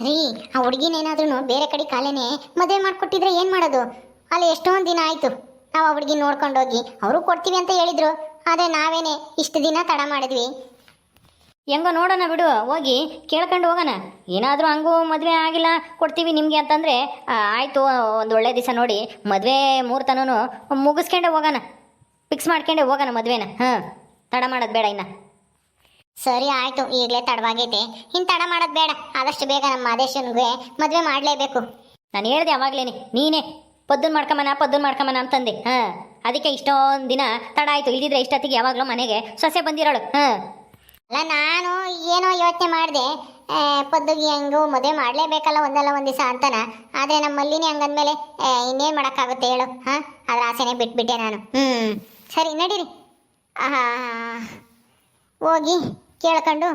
ರೀ, ಆ ಹುಡುಗಿನೇನಾದ್ರೂ ಬೇರೆ ಕಡೆ ಕಾಲೇನೆ ಮದುವೆ ಮಾಡಿಕೊಟ್ಟಿದ್ರೆ ಏನು ಮಾಡೋದು? ಅಲ್ಲಿ ಎಷ್ಟೊಂದು ದಿನ ಆಯಿತು. ನಾವು ಆ ಹುಡುಗಿ ನೋಡ್ಕೊಂಡೋಗಿ ಅವರು ಕೊಡ್ತೀವಿ ಅಂತ ಹೇಳಿದ್ರು. ಆದರೆ ನಾವೇನೆ ಇಷ್ಟು ದಿನ ತಡ ಮಾಡಿದ್ವಿ. ಹೆಂಗೋ ನೋಡೋಣ ಬಿಡು, ಹೋಗಿ ಕೇಳ್ಕೊಂಡು ಹೋಗೋಣ. ಏನಾದರೂ ಹಂಗೂ ಮದುವೆ ಆಗಿಲ್ಲ, ಕೊಡ್ತೀವಿ ನಿಮಗೆ ಅಂತಂದರೆ ಆಯಿತು, ಒಂದು ಒಳ್ಳೆ ದಿವಸ ನೋಡಿ, ಮದುವೆ ಮೂರ್ತನೂ ಮುಗಿಸ್ಕೊಂಡೆ ಹೋಗೋಣ. ಫಿಕ್ಸ್ ಮಾಡ್ಕೊಂಡೆ ಹೋಗೋಣ ಮದುವೆನ ಹಾಂ ತಡ ಮಾಡೋದು ಬೇಡ ಇನ್ನು. ಸರಿ ಆಯಿತು, ಈಗಲೇ ತಡವಾಗೈತೆ ಇನ್ ತಡ ಮಾಡೋದು ಬೇಡ. ಆದಷ್ಟು ಬೇಗ ನಮ್ಮ ಮಾದೇಶನ್ಗೆ ಮದುವೆ ಮಾಡಲೇಬೇಕು. ನಾನು ಹೇಳ್ದೆ ಅವಾಗ್ಲೇನೆ, ನೀನೇ, ಪದ್ದನ್ ಮಾಡ್ಕೊಂಬನ ಪದ್ದನ್ ಮಾಡ್ಕೊಂಬನ ಅಂತಂದೆ. ಹಾಂ, ಅದಕ್ಕೆ ಇಷ್ಟೊಂದು ದಿನ ತಡ ಆಯಿತು. ಇಲ್ದಿದ್ರೆ ಇಷ್ಟೊತ್ತಿಗೆ ಯಾವಾಗಲೂ ಮನೆಗೆ ಸೊಸೆ ಬಂದಿರೋಳು. ಹಾಂ. ಅಲ್ಲ, ನಾನು ಏನೋ ಯೋಚನೆ ಮಾಡಿದೆ. ಪದ್ದುಗಿ ಹೆಂಗು ಮದುವೆ ಮಾಡಲೇಬೇಕಲ್ಲ ಒಂದಲ್ಲ ಒಂದು ದಿವಸ ಅಂತಾನ. ಆದರೆ ನಮ್ಮ ಮಲ್ಲಿನಿ ಹಂಗಂದ್ಮೇಲೆ ಇನ್ನೇನು ಮಾಡೋಕ್ಕಾಗುತ್ತೆ ಹೇಳು. ಹಾಂ, ಅದ್ರ ಆಸೆನೇ ಬಿಟ್ಬಿಟ್ಟೆ ನಾನು. ಹ್ಞೂ ಸರಿ, ನಡೀರಿ. ಆಹಾ. ಹೋಗಿ. ಕೇಳ್ಕೊಂಡು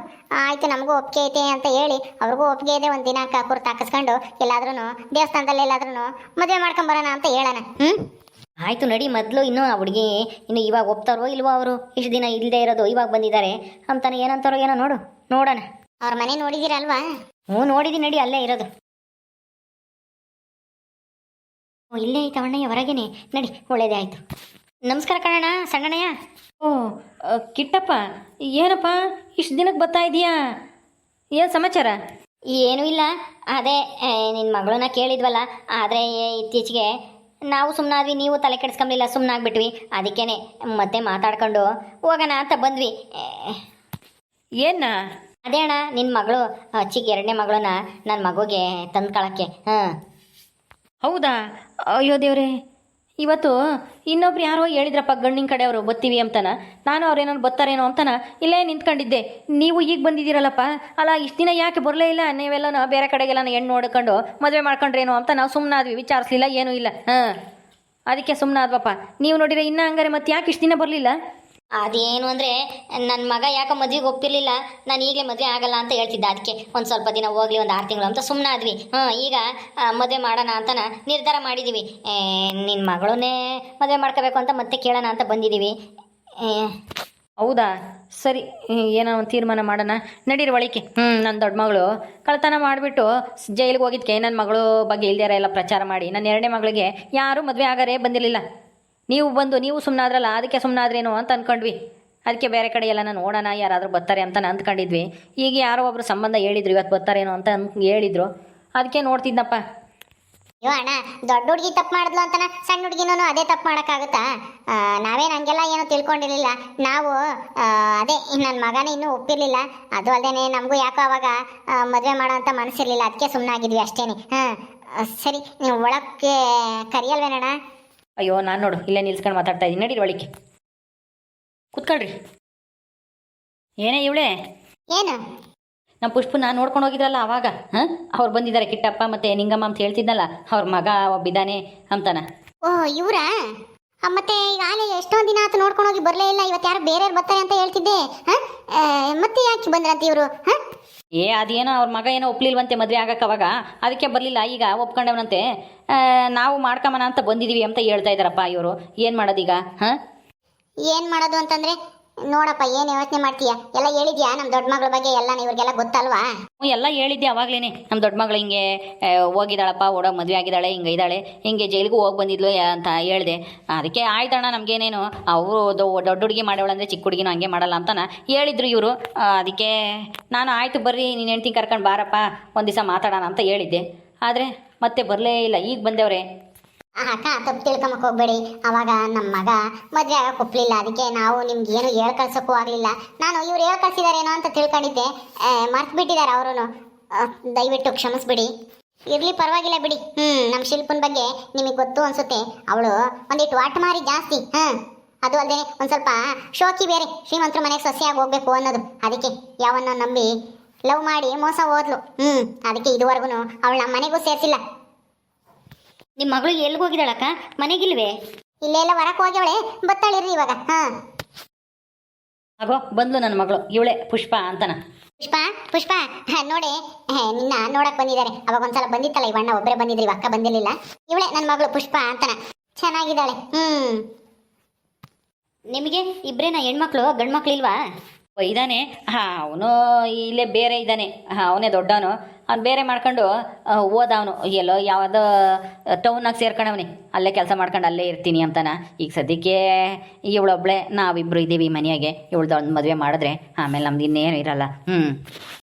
ಆಯ್ತು ನಮಗೂ ಒಪ್ಪಿಗೆ ಐತೆ ಅಂತ ಹೇಳಿ ಅವ್ರಿಗೂ ಒಪ್ಪಿಗೆ ಇದೆ ಒಂದು ದಿನ ಕುರ್ತು ಹಾಕಿಸ್ಕೊಂಡು ಎಲ್ಲಾದ್ರೂ ದೇವಸ್ಥಾನದಲ್ಲಿ ಎಲ್ಲಾದ್ರೂ ಮದುವೆ ಮಾಡ್ಕೊಂಬರೋಣ ಅಂತ ಹೇಳೋಣ. ಹ್ಞೂ ಆಯಿತು ನಡಿ ಮೊದಲು ಇನ್ನೂ ಆ ಹುಡುಗಿ ಇನ್ನು ಇವಾಗ ಒಪ್ತಾರೋ ಇಲ್ವೋ ಅವರು? ಇಷ್ಟು ದಿನ ಇಲ್ಲದೆ ಇರೋದು ಇವಾಗ ಬಂದಿದ್ದಾರೆ. ಅಂತಾನೆ ಏನಂತಾರೋ ಏನೋ ನೋಡು ನೋಡೋಣ. ಅವ್ರ ಮನೆ ನೋಡಿದ್ದೀರಲ್ವಾ ಹ್ಞೂ ನೋಡಿದ್ದೀನಿ ನಡಿ ಅಲ್ಲೇ ಇರೋದು. ಓ ಇಲ್ಲೇ ಐತೆ ಅಣ್ಣಯ್ಯ ಹೊರಗೇನೆ. ನಡಿ ಒಳ್ಳೇದೇ ಆಯಿತು. ನಮಸ್ಕಾರ ಕಣಣ್ಣ ಸಣ್ಣಣ್ಣಯ್ಯ. ಓ ಕಿಟ್ಟಪ್ಪ ಏನಪ್ಪ? ಇಷ್ಟು ದಿನಕ್ಕೆ ಬರ್ತಾ ಇದೀಯಾ? ಏನು ಸಮಾಚಾರ? ಏನೂ ಇಲ್ಲ. ಅದೇ ನಿನ್ನ ಮಗಳನ್ನ ಕೇಳಿದ್ವಲ್ಲ ಆದರೆ ಇತ್ತೀಚೆಗೆ ನಾವು ಸುಮ್ಮನಾದ್ವಿ ನೀವು ತಲೆ ಕೆಡಿಸ್ಕೊಂಬಿಲ್ಲ ಸುಮ್ಮನಾಗ್ಬಿಟ್ವಿ ಅದಕ್ಕೇನೆ ಮತ್ತೆ ಮಾತಾಡ್ಕೊಂಡು ಹೋಗೋಣ ಅಂತ ಬಂದ್ವಿ. ಏನ? ಅದೇ ಅಣ್ಣ ನಿನ್ನ ಮಗಳು ಅಚ್ಚಿಗೆ ಎರಡನೇ ಮಗಳನ್ನ ನನ್ನ ಮಗುಗೆ ತಂದ್ಕೊಳಕ್ಕೆ ಹಾಂ. ಹೌದಾ? ಅಯ್ಯೋ ದೇವ್ರೆ. ಇವತ್ತು ಇನ್ನೊಬ್ರು ಯಾರೋ ಹೇಳಿದ್ರಪ್ಪ ಗಂಡಿನ ಕಡೆಯವರು, ಬತ್ತೀವಿ ಅಂತನ. ನಾನು ಅವ್ರೇನೋ ಬತ್ತಾರೇನೋ ಅಂತನ. ಇಲ್ಲೇ ನಿಂತ್ಕೊಂಡಿದ್ದೆ. ನೀವು ಈಗ ಬಂದಿದ್ದೀರಲ್ಲಪ್ಪ? ಅಲ್ಲ, ಇಷ್ಟು ದಿನ ಯಾಕೆ ಬರಲೇ ಇಲ್ಲ? ನೀವೆಲ್ಲ ಬೇರೆ ಕಡೆಗೆಲ್ಲ ಹೆಣ್ಣು ನೋಡ್ಕೊಂಡು ಮದುವೆ ಮಾಡ್ಕೊಂಡ್ರೇನೋ ಅಂತ ನಾವು ಸುಮ್ಮನಾದ್ವಿ ವಿಚಾರಿಸ್ಲಿಲ್ಲ, ಏನೂ ಇಲ್ಲ. ಹಾಂ. ಅದಕ್ಕೆ ಸುಮ್ಮನಾದ್ವಪ್ಪ ನೀವು ನೋಡಿದ್ರೆ ಇನ್ನೂ ಹಂಗಾರೆ ಮತ್ತೆ ಯಾಕೆ ಇಷ್ಟು ದಿನ ಬರಲಿಲ್ಲ? ಅದೇನು ಅಂದರೆ ನನ್ನ ಮಗ ಯಾಕೆ ಮದ್ವೆಗೆ ಒಪ್ಪಿರಲಿಲ್ಲ, ನಾನು ಈಗಲೇ ಮದುವೆ ಆಗಲ್ಲ ಅಂತ ಹೇಳ್ತಿದ್ದ ಅದಕ್ಕೆ ಒಂದು ಸ್ವಲ್ಪ ದಿನ ಹೋಗ್ಲಿ, ಒಂದು ಆರು ತಿಂಗಳು ಅಂತ ಸುಮ್ಮನಾದ್ವಿ ಹ್ಞೂ ಈಗ ಮದುವೆ ಮಾಡೋಣ ಅಂತ ನಿರ್ಧಾರ ಮಾಡಿದ್ದೀವಿ ನಿನ್ನ ಮಗಳನ್ನೇ ಮದುವೆ ಮಾಡ್ಕೋಬೇಕು ಅಂತ ಮತ್ತೆ ಕೇಳೋಣ ಅಂತ ಬಂದಿದ್ದೀವಿ ಹೌದಾ? ಸರಿ, ಏನೋ ಒಂದು ತೀರ್ಮಾನ ಮಾಡೋಣ. ನಡೀರಿ ಒಳಿಕೆ ಹ್ಞೂ ನನ್ನ ದೊಡ್ಡ ಮಗಳು. ಕಳ್ತನ ಮಾಡಿಬಿಟ್ಟು ಜೈಲಿಗೆ ಹೋಗಿದ್ಕೆ ನನ್ನ ಮಗಳು ಬಗ್ಗೆ ಇಲ್ದಿರ ಎಲ್ಲ ಪ್ರಚಾರ ಮಾಡಿ ನನ್ನ ಎರಡನೇ ಮಗಳಿಗೆ ಯಾರೂ ಮದುವೆ ಆಗಾರೇ ಬಂದಿರಲಿಲ್ಲ. ನೀವು ಬಂದು, ನೀವು ಸುಮ್ಮನಾದ್ರಲ್ಲ ಅದಕ್ಕೆ ಸುಮ್ಮನಾದ್ರೇನು ಅಂತ ಅಂದ್ಕೊಂಡ್ವಿ ಅದಕ್ಕೆ ಬೇರೆ ಕಡೆ ಎಲ್ಲ ನೋಡೋಣ, ಯಾರಾದರೂ ಬರ್ತಾರೆ ಅಂತ ಅಂದ್ಕೊಂಡಿದ್ವಿ. ಈಗ ಯಾರೋ ಒಬ್ಬರು ಸಂಬಂಧ ಹೇಳಿದ್ರು, ಇವತ್ತು ಬರ್ತಾರೇನೋ ಅಂತ ಹೇಳಿದ್ರು. ಅದಕ್ಕೆ ನೋಡ್ತಿದ್ನಪ್ಪ. ಅಯ್ಯೋ ಅಣ್ಣ, ದೊಡ್ಡ ಹುಡುಗಿ ತಪ್ಪು ಮಾಡಿದ್ಲು ಅಂತನ ಸಣ್ಣ ಹುಡುಗಿನೂ ಅದೇ ತಪ್ಪು ಮಾಡೋಕ್ಕಾಗುತ್ತಾ? ನಾವೇನ್ ಹಂಗೆಲ್ಲ ಏನೋ ತಿಳ್ಕೊಂಡಿರಲಿಲ್ಲ. ನಾವು ಅದೇ ನನ್ನ ಮಗನೇ ಇನ್ನೂ ಒಪ್ಪಿರಲಿಲ್ಲ. ಅದು ಅಲ್ಲದೆ ನಮಗೂ ಯಾಕೋ ಅವಾಗ ಮದುವೆ ಮಾಡೋ ಅಂತ ಮನಸ್ಸಿರಲಿಲ್ಲ. ಅದಕ್ಕೆ ಸುಮ್ಮನಾಗಿದ್ವಿ ಅಷ್ಟೇನೆ. ಹಾಂ ಸರಿ, ನೀವು ಒಳಕ್ಕೆ ಕರಿಯಲ್ವೇನಣ್ಣ? ಅಯ್ಯೋ ನಾನು ನೋಡು ಇಲ್ಲೇ ನಿಲ್ಸ್ಕೊಂಡು ಮಾತಾಡ್ತಾ ಇದ್ದೀನಿ. ನಡೀರಿ ಒಳಿಕೆ ಕುತ್ಕೊಳ್ರಿ. ಏನೇ ಇವಳೆ? ಏನು? ನಮ್ಮ ಪುಷ್ಪ ನಾನು ನೋಡ್ಕೊಂಡು ಹೋಗಿದ್ರಲ್ಲ ಅವಾಗ ಹಾಂ? ಅವ್ರು ಬಂದಿದ್ದಾರೆ ಕಿಟ್ಟಪ್ಪ ಮತ್ತೆ ನಿಂಗಮ್ಮ ಅಂತ ಹೇಳ್ತಿದ್ನಲ್ಲ ಅವ್ರ ಮಗ ಒಬ್ಬಿದ್ದಾನೆ ಅಂತಾನ. ಓ ಇವರಾ? ಮತ್ತೆ ಈಗ ಆಲೆ ಎಷ್ಟೊಂದು ದಿನ ಆತು ನೋಡ್ಕೊಂಡು ಹೋಗಿ ಬರಲೇ ಇಲ್ಲ ಇವತ್ತು ಯಾರು ಬೇರೆಯವ್ರು ಬರ್ತಾರೆ ಅಂತ ಹೇಳ್ತಿದ್ದೆ ಹಾಂ? ಮತ್ತೆ ಯಾಕೆ ಬಂದ್ರಂತ ಇವರು ಹಾಂ? ಏ, ಅದೇನೋ ಅವ್ರ ಮಗ ಏನೋ ಒಪ್ಲಿಲ್ವಂತೆ ಮದುವೆ ಆಗಕ್ಕೆ ಅವಾಗ? ಅದಕ್ಕೆ ಬರಲಿಲ್ಲ. ಈಗ ಒಪ್ಕೊಂಡವನಂತೆ ನಾವು ಮಾಡ್ಕೊಂಬನ ಅಂತ ಬಂದಿದ್ದೀವಿ ಅಂತ ಹೇಳ್ತಾ ಇದ್ದಾರಪ್ಪ ಇವರು. ಏನು ಮಾಡೋದೀಗ? ಹಾಂ? ಏನು ಮಾಡೋದು ಅಂತಂದ್ರೆ ನೋಡಪ್ಪ, ಏನು ಯೋಚನೆ ಮಾಡ್ತೀಯ? ಎಲ್ಲ ಹೇಳಿದ್ಯಾ ನಮ್ಮ ದೊಡ್ಡ ಮಗಳ ಬಗ್ಗೆ? ಎಲ್ಲ ಇವ್ರಿಗೆಲ್ಲ ಗೊತ್ತಲ್ವಾ? ಹ್ಞೂ, ಎಲ್ಲ ಹೇಳಿದ್ದೆ ಅವಾಗ್ಲೇನೆ. ನಮ್ಮ ದೊಡ್ಡ ಮಗಳು ಹಿಂಗೆ ಹೋಗಿದಾಳಪ್ಪ ಓಡೋ ಮದುವೆ ಆಗಿದ್ದಾಳೆ, ಹಿಂಗೆ ಇದ್ದಾಳೆ, ಹಿಂಗೆ ಜೈಲಿಗೂ ಹೋಗಿ ಬಂದಿದ್ಲು ಅಂತ ಹೇಳಿದೆ. ಅದಕ್ಕೆ ಆಯ್ತಣ್ಣ, ನಮಗೇನೇನು? ಅವರು ದೊಡ್ಡ ಹುಡುಗಿ ಮಾಡೋಳಂದ್ರೆ ಚಿಕ್ಕ ಹುಡುಗಿನೂ ಹಂಗೆ ಮಾಡಲ್ಲ ಅಂತಾನ ಹೇಳಿದ್ರು ಇವರು. ಅದಕ್ಕೆ ನಾನು, ಆಯ್ತು ಬರ್ರಿ, ನೀನು ಹೆಂಡ್ತಿ ಕರ್ಕೊಂಡು ಬಾರಪ್ಪ, ಒಂದು ದಿವಸ ಮಾತಾಡೋಣ ಅಂತ ಹೇಳಿದ್ದೆ. ಆದರೆ ಮತ್ತೆ ಬರಲೇ ಇಲ್ಲ. ಈಗ ಬಂದೇವ್ರೆ. ಅಕ್ಕ ತಪ್ಪು ತಿಳ್ಕೊಂಬಕ್ ಹೋಗ್ಬೇಡಿ. ಅವಾಗ ನಮ್ಮ ಮಗ ಮದುವೆ ಆಗಕ್ಕೆ ಒಪ್ಲಿಲ್ಲ. ಅದಕ್ಕೆ ನಾವು ನಿಮ್ಗೆ ಏನು ಹೇಳ್ ಕಳ್ಸೋಕ್ಕೂ ಆಗಲಿಲ್ಲ. ನಾನು ಇವ್ರು ಹೇಳ್ ಕಳ್ಸಿದಾರೇನೋ ಅಂತ ತಿಳ್ಕೊಂಡಿದ್ದೆ. ಮರ್ತು ಬಿಟ್ಟಿದ್ದಾರೆ ಅವರು ದಯವಿಟ್ಟು ಕ್ಷಮಿಸ್ಬಿಡಿ. ಇರ್ಲಿ ಪರವಾಗಿಲ್ಲ ಬಿಡಿ. ಹ್ಞೂ ನಮ್ಮ ಶಿಲ್ಪನ ಬಗ್ಗೆ ನಿಮಗೆ ಗೊತ್ತು ಅನ್ಸುತ್ತೆ. ಅವಳು ಒಂದಿಟ್ಟು ವಾಟ್ ಮಾರಿ ಜಾಸ್ತಿ. ಹಾಂ, ಅದು ಅಲ್ಲದೆ ಒಂದು ಸ್ವಲ್ಪ ಶೋಕಿ ಬೇರೆ. ಶ್ರೀಮಂತರ ಮನೆಗೆ ಸೊಸೆಯಾಗಿ ಹೋಗ್ಬೇಕು ಅನ್ನೋದು. ಅದಕ್ಕೆ ಯಾವನ್ನ ನಂಬಿ ಲವ್ ಮಾಡಿ ಮೋಸ ಹೋದ್ಲು. ಹ್ಞೂ ಅದಕ್ಕೆ ಇದುವರೆಗೂ ಅವಳು ನಮ್ಮ ಮನೆಗೂ ಸೇರಿಸಿಲ್ಲ. ನಿಮ್ಮ ಮಗಳು ಎಲ್ಲಿಗೆ ಹೋಗಿದ್ದಾಳಕ್ಕ? ಮನೆಗಿಲ್ವೇ? ಇಲ್ಲೇ ಎಲ್ಲ ಹೊರಕ್ಕೆ ಹೋಗ್ಯವಳೆ ಬತ್ತಾಳಿರ್ರಿ ಇವಾಗ ಹಾ. ಅಗೋ ಬಂದ್ಲು ನನ್ನ ಮಗಳು ಇವಳೆ ಪುಷ್ಪ ಅಂತನ. ಪುಷ್ಪ ಪುಷ್ಪ ಹ, ನೋಡಿ ಹ, ನಿನ್ನ ನೋಡಕ್ ಬಂದಿದ್ದಾರೆ. ಅವಾಗ ಒಂದ್ಸಲ ಬಂದಿತ್ತಲ್ಲ ಇವಣ್ಣ ಒಬ್ಬರೇ ಬಂದಿದ್ರಿ ಇವ ಅಕ್ಕ ಬಂದಿರ್ಲಿಲ್ಲ. ಇವಳೆ ನನ್ನ ಮಗಳು ಪುಷ್ಪ ಅಂತನ. ಚೆನ್ನಾಗಿದ್ದಾಳೆ ಹ್ಮ್. ನಿಮಗೆ ಇಬ್ಬರೇನ ಹೆಣ್ಮಕ್ಳು ಗಂಡ್ಮಕ್ಳು ಇಲ್ವಾ? ಓ, ಇದ್ದಾನೆ ಹಾ ಅವನು ಇಲ್ಲೇ ಬೇರೆ ಇದ್ದಾನೆ ಹಾ ಅವನೇ ದೊಡ್ಡವನು. ಅವ್ನು ಬೇರೆ ಮಾಡ್ಕೊಂಡು ಓದ ಅವನು ಎಲ್ಲೋ ಯಾವುದೋ ಟೌನಾಗ ಸೇರ್ಕೊಂಡವನಿ. ಅಲ್ಲೇ ಕೆಲಸ ಮಾಡ್ಕೊಂಡು ಅಲ್ಲೇ ಇರ್ತೀನಿ ಅಂತಾನೆ. ಈಗ ಸದ್ಯಕ್ಕೆ ಇವಳೊಬ್ಳೆ ನಾವಿಬ್ಬರು ಇದ್ದೀವಿ ಮನೆಯಾಗೆ. ಇವಳ್ದು ಒಂದು ಮದುವೆ ಮಾಡಿದ್ರೆ ಆಮೇಲೆ ನಮ್ದು ಇನ್ನೇನು ಇರಲ್ಲ. ಹ್ಞೂ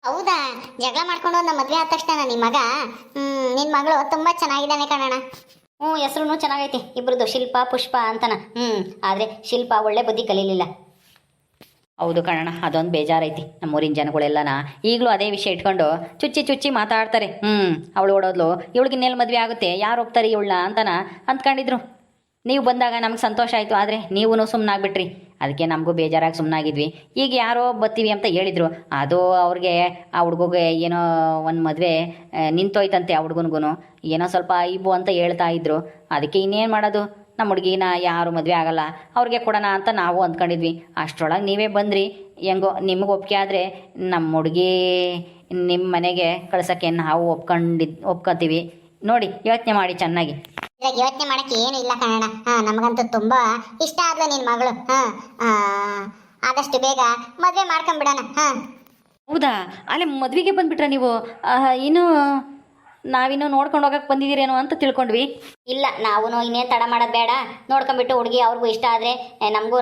ಹೌದಾ? ಜಗಳ ಮಾಡ್ಕೊಂಡು ನಮ್ಮ ಮದುವೆ ಆದ ತಕ್ಷಣ ನಿಮ್ಮ ಮಗ? ಹ್ಞೂ ನಿನ್ ಮಗಳು ತುಂಬ ಚೆನ್ನಾಗಿದ್ದಾನೆ ಕಣಣ್ಣ. ಹ್ಞೂ ಹೆಸ್ರು ಚೆನ್ನಾಗೈತಿ. ಇಬ್ರದ್ದು ಶಿಲ್ಪ, ಪುಷ್ಪ ಅಂತನ. ಹ್ಞೂ ಆದರೆ ಶಿಲ್ಪ ಒಳ್ಳೆ ಬುದ್ಧಿ ಕಲೀಲಿಲ್ಲ. ಹೌದು ಕಣಣ್ಣ, ಅದೊಂದು ಬೇಜಾರೈತಿ. ನಮ್ಮೂರಿನ ಜನಗಳೆಲ್ಲನ ಈಗಲೂ ಅದೇ ವಿಷಯ ಇಟ್ಕೊಂಡು ಚುಚ್ಚಿ ಚುಚ್ಚಿ ಮಾತಾಡ್ತಾರೆ. ಹ್ಞೂ ಅವಳು ಓಡೋದ್ಲು, ಇವಳಿಗೆ ಇನ್ನೆಲ್ಲಿ ಮದುವೆ ಆಗುತ್ತೆ, ಯಾರು ಹೋಗ್ತಾರೆ ಇವಳನ್ನ ಅಂತನ ಅಂದ್ಕೊಂಡಿದ್ರು ನೀವು ಬಂದಾಗ ನಮ್ಗೆ ಸಂತೋಷ ಆಯಿತು, ಆದರೆ ನೀವೂ ಸುಮ್ಮನಾಗ್ಬಿಟ್ರಿ ಅದಕ್ಕೆ ನಮಗೂ ಬೇಜಾರಾಗಿ ಸುಮ್ಮನಾಗಿದ್ವಿ ಈಗ ಯಾರೋ ಬರ್ತೀವಿ ಅಂತ ಹೇಳಿದರು. ಅದು ಅವ್ರಿಗೆ, ಆ ಹುಡುಗಗೆ ಏನೋ ಒಂದು ಮದುವೆ ನಿಂತೋಯ್ತಂತೆ ಆ ಹುಡುಗನಿಗೂ ಏನೋ ಸ್ವಲ್ಪ ಇಬ್ಬು ಅಂತ ಹೇಳ್ತಾ ಇದ್ರು. ಅದಕ್ಕೆ ಇನ್ನೇನು ಮಾಡೋದು? ನಮ್ಮ ಹುಡುಗಿನ ಯಾರು ಮದುವೆ ಆಗಲ್ಲ ಅವ್ರಿಗೆ ಕೊಡೋಣ ಅಂತ ನಾವು ಅಂದ್ಕೊಂಡಿದ್ವಿ. ಅಷ್ಟರೊಳಗೆ ನೀವೇ ಬಂದ್ರಿ. ಹೆಂಗೋ ನಿಮಗೆ ಒಪ್ಪಿಗೆ ಆದರೆ ನಮ್ಮ ಹುಡುಗಿ ನಿಮ್ಮ ಮನೆಗೆ ಕಳ್ಸೋಕ್ಕೆ ನಾವು ಒಪ್ಕೊಂಡಿದ್ ಒಪ್ಕೊತೀವಿ. ನೋಡಿ ಯೋಚನೆ ಮಾಡಿ ಚೆನ್ನಾಗಿ. ಇವಾಗ ಯೋಚನೆ ಮಾಡಕ್ಕೆ ಏನು ಇಲ್ಲ ಕಣಣ್ಣ. ಹಾಂ ನಮಗಂತೂ ತುಂಬ ಇಷ್ಟ ಆದ್ಲು ನಿನ್ನ ಮಗಳು. ಹಾಂ ಆದಷ್ಟು ಬೇಗ ಮದುವೆ ಮಾಡ್ಕೊಂಬಿಡೋಣ. ಹಾಂ. ಹೌದಾ? ಅಲ್ಲೇ ಮದುವೆಗೆ ಬಂದುಬಿಟ್ರೆ ನೀವು? ಏನು ಇನ್ನೂ ನಾವಿನ್ನೂ ನೋಡ್ಕೊಂಡು ಹೋಗಕ್ಕೆ ಬಂದಿದ್ದೀರೇನೋ ಅಂತ ತಿಳ್ಕೊಂಡ್ವಿ. ಇಲ್ಲ ನಾವು ಇನ್ನೇನು ತಡ ಮಾಡೋದು ಬೇಡ. ನೋಡ್ಕೊಂಬಿಟ್ಟು ಹುಡುಗಿ ಅವ್ರಿಗೂ ಇಷ್ಟ ಆದರೆ ನಮಗೂ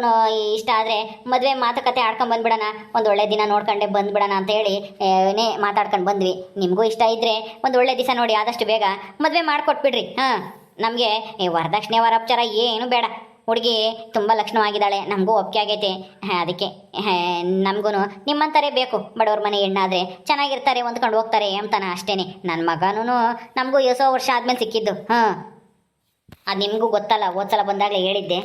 ಇಷ್ಟ ಆದರೆ ಮದುವೆ ಮಾತುಕತೆ ಆಡ್ಕೊಂಡು ಬಂದ್ಬಿಡೋಣ. ಒಂದು ಒಳ್ಳೆ ದಿನ ನೋಡ್ಕೊಂಡೆ ಬಂದ್ಬಿಡೋಣ ಅಂತ ಹೇಳಿ ಏನೇ ಮಾತಾಡ್ಕೊಂಡು ಬಂದ್ವಿ. ನಿಮಗೂ ಇಷ್ಟ ಇದ್ದರೆ ಒಂದು ಒಳ್ಳೆ ದಿವಸ ನೋಡಿ ಆದಷ್ಟು ಬೇಗ ಮದುವೆ ಮಾಡ್ಕೊಟ್ಬಿಡ್ರಿ. ಹಾಂ, ನಮಗೆ ವರದಕ್ಷಿಣೆ ವರಪಚಾರ ಏನು ಬೇಡ. ಹುಡುಗಿ ತುಂಬ ಲಕ್ಷಣವಾಗಿದ್ದಾಳೆ, ನಮಗೂ ಒಪ್ಪಿಗೆ ಆಗೈತೆ. ಅದಕ್ಕೆ ನಮಗೂ ನಿಮ್ಮಂತಾರೆ ಬೇಕು. ಬಡವ್ರ ಮನೆ ಹೆಣ್ಣಾದರೆ ಚೆನ್ನಾಗಿರ್ತಾರೆ, ಹೊಂದ್ಕೊಂಡು ಹೋಗ್ತಾರೆ ಅಂತಾನ ಅಷ್ಟೇ ನನ್ನ ಮಗನೂ ನಮಗೂ ಎಷ್ಟೋ ವರ್ಷ ಆದ್ಮೇಲೆ ಸಿಕ್ಕಿದ್ದು. ಹಾಂ ಅದು ನಿಮಗೂ ಗೊತ್ತಲ್ಲ ಓದ್ಸಲ ಬಂದಾಗಲೇ ಹೇಳಿದ್ದೆ.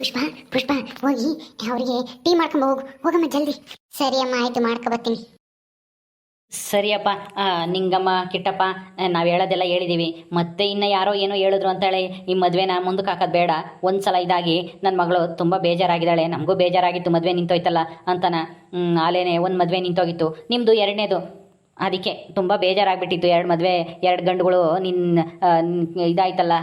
ಪುಷ್ಪ ಪುಷ್ಪ, ಹೋಗಿ, ಅವರಿಗೆ ಟೀ ಮಾಡ್ಕೊಂಡು ಹೋಗು. ಹೋಗಮ್ಮ ಜಲ್ದಿ. ಸರಿ ಅಮ್ಮ, ಆಯಿತು, ಮಾಡ್ಕೊ ಬರ್ತೀನಿ. ಸರಿಯಪ್ಪ ನಿಂಗಮ್ಮ, ಕಿಟ್ಟಪ್ಪ ನಾವು ಹೇಳೋದೆಲ್ಲ ಹೇಳಿದ್ದೀವಿ ಮತ್ತೆ ಇನ್ನು ಯಾರೋ ಏನೋ ಹೇಳಿದ್ರು ಅಂತೇಳಿ ಈ ಮದುವೆನ ಮುಂದಕ್ಕೆ ಹಾಕೋದು ಬೇಡ. ಒಂದು ಸಲ ಇದಾಗಿ ನನ್ನ ಮಗಳು ತುಂಬ ಬೇಜಾರಾಗಿದ್ದಾಳೆ. ನಮಗೂ ಬೇಜಾರಾಗಿತ್ತು ಮದುವೆ ನಿಂತೋಯ್ತಲ್ಲ ಅಂತನ ಆಲೇನೆ ಒಂದು ಮದುವೆ ನಿಂತೋಗಿತ್ತು. ನಿಮ್ಮದು ಎರಡನೇದು. ಅದಕ್ಕೆ ತುಂಬ ಬೇಜಾರಾಗ್ಬಿಟ್ಟಿತ್ತು ಎರಡು ಮದುವೆ, ಎರಡು ಗಂಡುಗಳು ನಿನ್ನ ಇದಾಯ್ತಲ್ಲ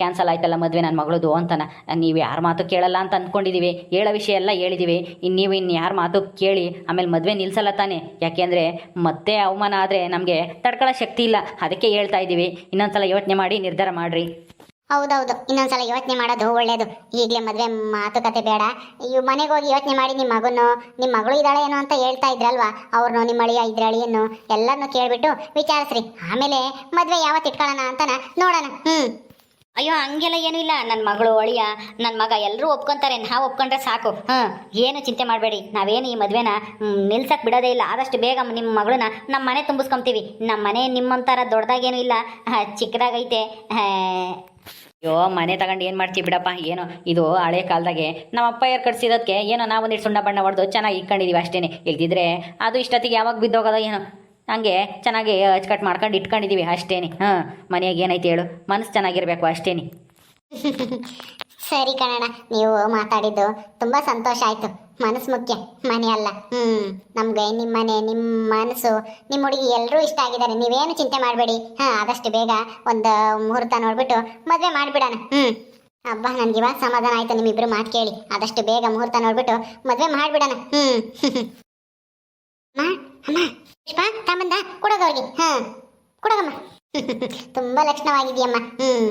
ಕ್ಯಾನ್ಸಲ್ ಆಯ್ತಲ್ಲ ಮದುವೆ ನನ್ನ ಮಗಳದು ಅಂತಾನ. ನೀವು ಯಾರ ಮಾತು ಕೇಳಲ್ಲ ಅಂತ ಅಂದ್ಕೊಂಡಿದ್ದೀವಿ ಹೇಳೋ ವಿಷಯ ಎಲ್ಲ ಹೇಳಿದ್ದೀವಿ ಇನ್ನು ನೀವು ಇನ್ನು ಯಾರ ಮಾತು ಕೇಳಿ, ಆಮೇಲೆ ಮದುವೆ ನಿಲ್ಸಲ್ಲ ತಾನೆ. ಯಾಕೆಂದರೆ ಮತ್ತೆ ಅವಮಾನ ಆದರೆ ನಮಗೆ ತಡ್ಕೊಳ್ಳೋ ಶಕ್ತಿ ಇಲ್ಲ. ಅದಕ್ಕೆ ಹೇಳ್ತಾ ಇದ್ದೀವಿ ಇನ್ನೊಂದ್ಸಲ ಯೋಚನೆ ಮಾಡಿ ನಿರ್ಧಾರ ಮಾಡಿರಿ. ಹೌದೌದು. ಇನ್ನೊಂದ್ಸಲ ಯೋಚನೆ ಮಾಡೋದು ಒಳ್ಳೇದು. ಈಗಲೇ ಮದುವೆ ಮಾತುಕತೆ ಬೇಡ. ಇವು ಮನೆಗೆ ಹೋಗಿ ಯೋಚನೆ ಮಾಡಿ ನಿಮ್ಮ ಮಗನು ನಿಮ್ಮ ಮಗಳು ಇದ್ದಾಳೆ ಏನೋ ಅಂತ ಹೇಳ್ತಾ ಇದ್ರಲ್ವಾ? ಅವ್ರನ್ನು, ನಿಮ್ಮ ಅಳಿಯ ಇದ್ರ ಅಳಿಯನ್ನು ಎಲ್ಲರನ್ನು ಕೇಳಿಬಿಟ್ಟು ವಿಚಾರಿಸ್ರಿ. ಆಮೇಲೆ ಮದುವೆ ಯಾವತ್ತು ಇಟ್ಕೊಳ್ಳೋಣ ಅಂತನ ನೋಡೋಣ. ಹ್ಞೂ ಅಯ್ಯೋ, ಹಂಗೆಲ್ಲ ಏನೂ ಇಲ್ಲ. ನನ್ನ ಮಗಳು ಒಳಿಯ ನನ್ನ ಮಗ ಎಲ್ಲರೂ ಒಪ್ಕೊಂತಾರೆ. ನಾವು ಒಪ್ಕೊಂಡ್ರೆ ಸಾಕು. ಹಾಂ ಏನು ಚಿಂತೆ ಮಾಡಬೇಡಿ. ನಾವೇನು ಈ ಮದುವೆನ ನಿಲ್ಸಕ್ಕೆ ಬಿಡೋದೇ ಇಲ್ಲ. ಆದಷ್ಟು ಬೇಗ ನಿಮ್ಮ ಮಗಳನ್ನ ನಮ್ಮ ಮನೆ ತುಂಬಿಸ್ಕೊತೀವಿ. ನಮ್ಮ ಮನೆ ನಿಮ್ಮಂತಾರ ದೊಡ್ಡದಾಗೇನು ಇಲ್ಲ. ಚಿಕ್ಕದಾಗೈತೆ. ಅಯ್ಯೋ, ಮನೆ ತಗೊಂಡು ಏನು ಮಾಡ್ತೀವಿ ಬಿಡಪ್ಪ? ಏನೋ, ಇದು ಹಳೆ ಕಾಲದಾಗೆ ನಮ್ಮ ಅಪ್ಪ ಯಾರು ಕಟ್ಸಿರೋದಕ್ಕೆ ಏನೋ ನಾವು ಒಂದಿಟ್ಟು ಸುಣ್ಣ ಬಣ್ಣ ಹೊಡೆದು ಚೆನ್ನಾಗಿ ಇಟ್ಕೊಂಡಿದೀವಿ ಅಷ್ಟೇನೆ. ಇಲ್ದಿದ್ರೆ ಅದು ಇಷ್ಟೊತ್ತಿಗೆ ಯಾವಾಗ ಬಿದ್ದೋಗೋದ ಏನೋ. ಹಂಗೆ ಚೆನ್ನಾಗಿ ಅಚ್ಕಟ್ ಮಾಡ್ಕೊಂಡು ಇಟ್ಕೊಂಡಿದೀವಿ ಅಷ್ಟೇನೆ. ಹಾಂ, ಮನೆಯಾಗ ಏನೈತೆ ಹೇಳು? ಮನಸ್ಸು ಚೆನ್ನಾಗಿರ್ಬೇಕು ಅಷ್ಟೇನೆ. ಸರಿ ಕಣಣ್ಣ, ನೀವು ಮಾತಾಡಿದ್ದು ತುಂಬಾ ಸಂತೋಷ ಆಯ್ತು. ಮನಸ್ಸು ಮುಖ್ಯ, ಮನೆ ಅಲ್ಲ. ಹ್ಮ್, ನಮ್ಗೆ ನಿಮ್ಮ ಮನೆ ನಿಮ್ಮ ಮನಸ್ಸು ನಿಮ್ಮ ಹುಡುಗಿ ಎಲ್ಲರೂ ಇಷ್ಟ ಆಗಿದ್ದಾರೆ. ನೀವೇನು ಚಿಂತೆ ಮಾಡಬೇಡಿ. ಹಾ, ಆದಷ್ಟು ಬೇಗ ಒಂದು ಮುಹೂರ್ತ ನೋಡ್ಬಿಟ್ಟು ಮದುವೆ ಮಾಡಿಬಿಡೋಣ. ಹ್ಮ್. ಅಬ್ಬಾ, ನನ್ಗೆ ಇವಾಗ ಸಮಾಧಾನ ಆಯ್ತು. ನಿಮ್ಮಿಬ್ರು ಮಾತು ಕೇಳಿ. ಆದಷ್ಟು ಬೇಗ ಮುಹೂರ್ತ ನೋಡ್ಬಿಟ್ಟು ಮದುವೆ ಮಾಡಿಬಿಡೋಣ. ಹ್ಮ್. ಅಮ್ಮ ಅಮ್ಮ, ಪುಷ್ಪ, ತಾಂಬಂದ ಕೊಡೋದವ್ರಿಗೆ ಹಾ, ಕೊಡೋಗಮ್ಮ. ತುಂಬಾ ಲಕ್ಷಣವಾಗಿದೆಯಮ್ಮ ಹ್ಮ್.